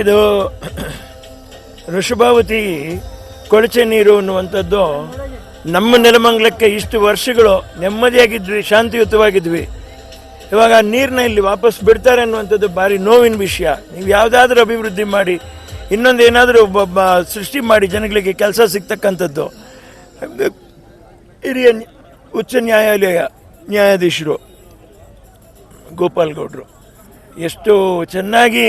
ಇದು ಋಷಭಾವತಿ ಕೊಳಚೆ ನೀರು ಅನ್ನುವಂಥದ್ದು ನಮ್ಮ ನೆಲಮಂಗ್ಲಕ್ಕೆ ಇಷ್ಟು ವರ್ಷಗಳು ನೆಮ್ಮದಿಯಾಗಿದ್ವಿ, ಶಾಂತಿಯುತವಾಗಿದ್ವಿ. ಇವಾಗ ಆ ನೀರನ್ನ ಇಲ್ಲಿ ವಾಪಸ್ ಬಿಡ್ತಾರೆ ಅನ್ನುವಂಥದ್ದು ಭಾರಿ ನೋವಿನ ವಿಷಯ. ನೀವು ಯಾವುದಾದ್ರೂ ಅಭಿವೃದ್ಧಿ ಮಾಡಿ, ಇನ್ನೊಂದು ಏನಾದರೂ ಸೃಷ್ಟಿ ಮಾಡಿ ಜನಗಳಿಗೆ ಕೆಲಸ ಸಿಗ್ತಕ್ಕಂಥದ್ದು. ಹಿರಿಯ ಉಚ್ಚ ನ್ಯಾಯಾಲಯ ನ್ಯಾಯಾಧೀಶರು ಗೋಪಾಲ್ ಗೌಡ್ರು ಎಷ್ಟು ಚೆನ್ನಾಗಿ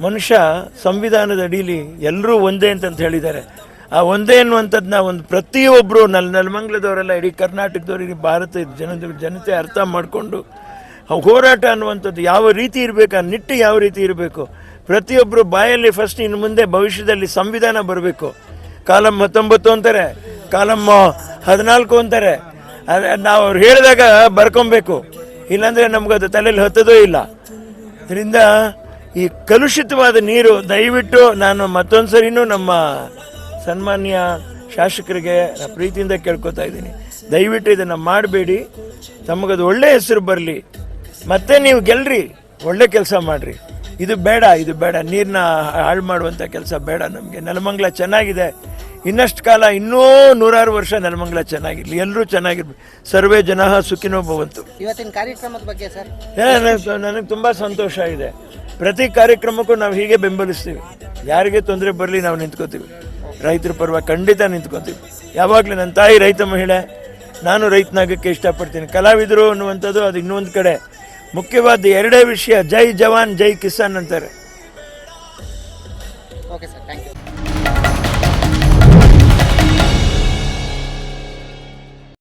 ಮನುಷ್ಯ ಸಂವಿಧಾನದ ಅಡಿಯಲ್ಲಿ ಎಲ್ಲರೂ ಒಂದೇ ಅಂತಂತ ಹೇಳಿದ್ದಾರೆ. ಆ ಒಂದೇ ಅನ್ನುವಂಥದ್ದನ್ನ ಒಂದು ಪ್ರತಿಯೊಬ್ಬರು ನಲ್ ನೆಲಮಂಗ್ಲದವರೆಲ್ಲ ಇಡೀ ಕರ್ನಾಟಕದವರು, ಇಡೀ ಭಾರತ ಜನದ ಜನತೆ ಅರ್ಥ ಮಾಡಿಕೊಂಡು ಹೋರಾಟ ಅನ್ನುವಂಥದ್ದು ಯಾವ ರೀತಿ ಇರಬೇಕು, ಆ ನಿಟ್ಟು ಯಾವ ರೀತಿ ಇರಬೇಕು ಪ್ರತಿಯೊಬ್ಬರು ಬಾಯಲ್ಲಿ ಫಸ್ಟ್ ಇನ್ನು ಮುಂದೆ ಭವಿಷ್ಯದಲ್ಲಿ ಸಂವಿಧಾನ ಬರಬೇಕು. ಕಾಲಂ ಹತ್ತೊಂಬತ್ತು ಅಂತಾರೆ, ಕಾಲಂ ಹದಿನಾಲ್ಕು ಅಂತಾರೆ. ಅದೇ ನಾವು ಅವ್ರು ಹೇಳಿದಾಗ ಬರ್ಕೊಬೇಕು. ಇಲ್ಲಾಂದರೆ ನಮ್ಗೆ ಅದು ತಲೆಯಲ್ಲಿ ಹತ್ತೋದೇ ಇಲ್ಲ. ಇದರಿಂದ ಈ ಕಲುಷಿತವಾದ ನೀರು ದಯವಿಟ್ಟು ನಾನು ಮತ್ತೊಂದು ಸರಿನೂ ನಮ್ಮ ಸನ್ಮಾನ್ಯ ಶಾಸಕರಿಗೆ ಪ್ರೀತಿಯಿಂದ ಕೇಳ್ಕೊತಾ ಇದ್ದೀನಿ. ದಯವಿಟ್ಟು ಇದನ್ನು ಮಾಡಬೇಡಿ. ತಮಗದು ಒಳ್ಳೆ ಹೆಸರು ಬರಲಿ. ಮತ್ತೆ ನೀವು ಗೆಲ್ರಿ. ಒಳ್ಳೆ ಕೆಲಸ ಮಾಡ್ರಿ. ಇದು ಬೇಡ ಇದು ಬೇಡ. ನೀರನ್ನ ಹಾಳು ಮಾಡುವಂಥ ಕೆಲಸ ಬೇಡ ನಮಗೆ. ನೆಲಮಂಗಲ ಚೆನ್ನಾಗಿದೆ. ಇನ್ನಷ್ಟು ಕಾಲ ಇನ್ನೂ ನೂರಾರು ವರ್ಷ ನೆಲಮಂಗಲ ಚೆನ್ನಾಗಿರಲಿ. ಎಲ್ಲರೂ ಚೆನ್ನಾಗಿರ್ಲಿ. ಸರ್ವೇ ಜನ ಸುಖಿನೋ ಭವಂತು. ಇವತ್ತಿನ ಕಾರ್ಯಕ್ರಮದ ಬಗ್ಗೆ ಸರ್? ನನಗೆ ನನಗೆ ತುಂಬ ಸಂತೋಷ ಇದೆ. ಪ್ರತಿ ಕಾರ್ಯಕ್ರಮಕ್ಕೂ ನಾವು ಹೀಗೆ ಬೆಂಬಲಿಸ್ತೀವಿ. ಯಾರಿಗೆ ತೊಂದರೆ ಬರಲಿ ನಾವು ನಿಂತ್ಕೋತೀವಿ. ರೈತರ ಪರವಾಗಿ ಖಂಡಿತ ನಿಂತ್ಕೋತೀವಿ. ಯಾವಾಗಲೂ ನನ್ನ ತಾಯಿ ರೈತ ಮಹಿಳೆ, ನಾನು ರೈತನಾಗಕ್ಕೆ ಇಷ್ಟಪಡ್ತೀನಿ. ಕಲಾವಿದರು ಅನ್ನುವಂಥದ್ದು ಅದು ಇನ್ನೊಂದು ಕಡೆ. ಮುಖ್ಯವಾದ ಎರಡೇ ವಿಷಯ, ಜೈ ಜವಾನ್, ಜೈ ಕಿಸಾನ್ ಅಂತಾರೆ. Okay sir thank you